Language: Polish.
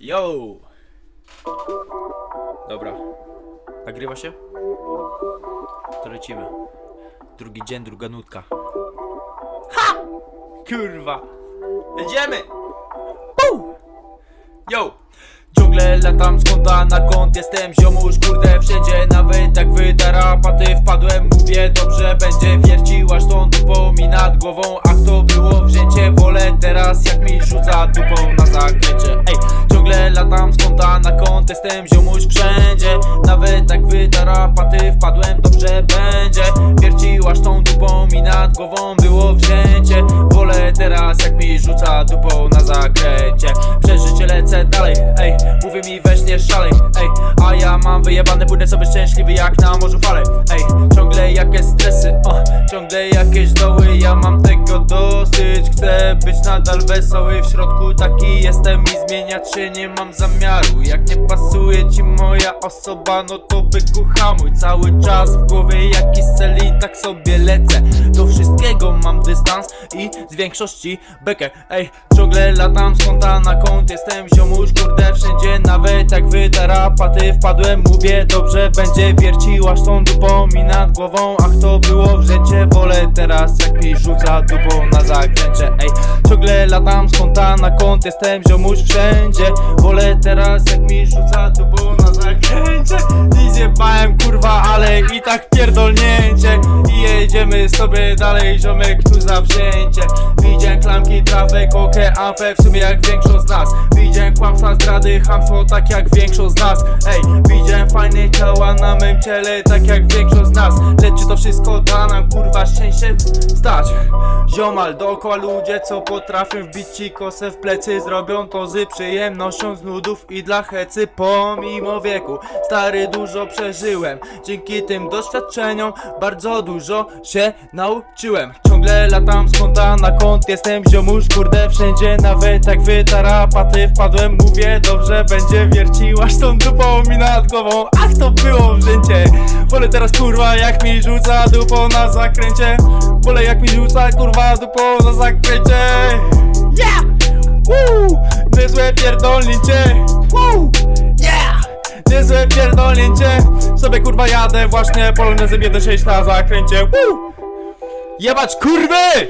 Yo! Dobra. Nagrywa się? To lecimy. Drugi dzień, druga nutka. Ha! Kurwa! Jedziemy! Puu! Yo! Ciągle latam z kąta na kąt, jestem ziomuś, kurde wszędzie Nawet jak wy tarapaty wpadłem, mówię dobrze będzie Wiercił aż tą dupą mi nad głową, ach to było wzięcie Wolę teraz jak mi rzuca dupą jestem ziomuś wszędzie. Nawet jak wy tarapaty wpadłem, dobrze będzie Wiercił aż tą dupą mi nad głową, było wzięcie. Wolę teraz jak mi rzuca dupą na zakręcie wyjebane, pójdę sobie szczęśliwy jak na morzu fale. Ej, ciągle jakieś stresy, o Ciągle jakieś doły, ja mam tego dosyć. Chcę być nadal wesoły, w środku taki jestem I zmieniać się nie mam zamiaru. Jak nie pasuje ci moja osoba, no to byku hamuj Cały czas w głowie jakiś cel i tak sobie lecę. Do wszystkiego mam dystans i z większości bekę. Ej, ciągle latam z kąta na kąt. Jestem ziomuś, kurde, wszędzie Nawet jak wy tarapaty wpadłem Mówię, dobrze będzie wiercił aż tą dupą mi nad głową. Ach, to było wrzęcie, wolę teraz jak mi rzuca dupą na zakręcie. Ej, ciągle latam z kąta na kąt Jestem ziomuś wszędzie. Wolę teraz jak mi rzuca dupą na zakręcie. I zjebałem kurwa, ale i tak pierdolnięcie. I jedziemy sobie dalej, ziomek tu za wzięcie Widziałem klamki, trawę, kokę, ampę W sumie jak większość z nas Widziałem kłamstwa, zdrady, hamstwo Tak jak większość z nas. Ej, widziałem fajne ciała na mym ciele Tak jak większość z nas. Lecz czy to wszystko da nam kurwa szczęście stać. Ziomal, dookoła ludzie co potrafią wbić ci kosę w plecy Zrobią to z przyjemnością z nudów i dla hecy. Pomimo wieku, stary dużo przeżyłem. Dzięki tym doświadczeniom bardzo dużo się nauczyłem. Ciągle latam z kąta na kąt, jestem ziomuś kurde wszędzie Nawet jak wy tarapaty mówię dobrze będzie Wiercił aż tą dupą mi nad głową, ach to było wzięcie Wolę teraz kurwa jak mi rzuca dupą na zakręcie Wolę jak mi rzuca kurwa dupą na zakręcie Yeah! Woo! Niezłe pierdolnięcie Woo! Yeah! Niezłe pierdolnięcie Sobie kurwa jadę właśnie polonezem 1.6 na zakręcie Woo! Jebać kurwy!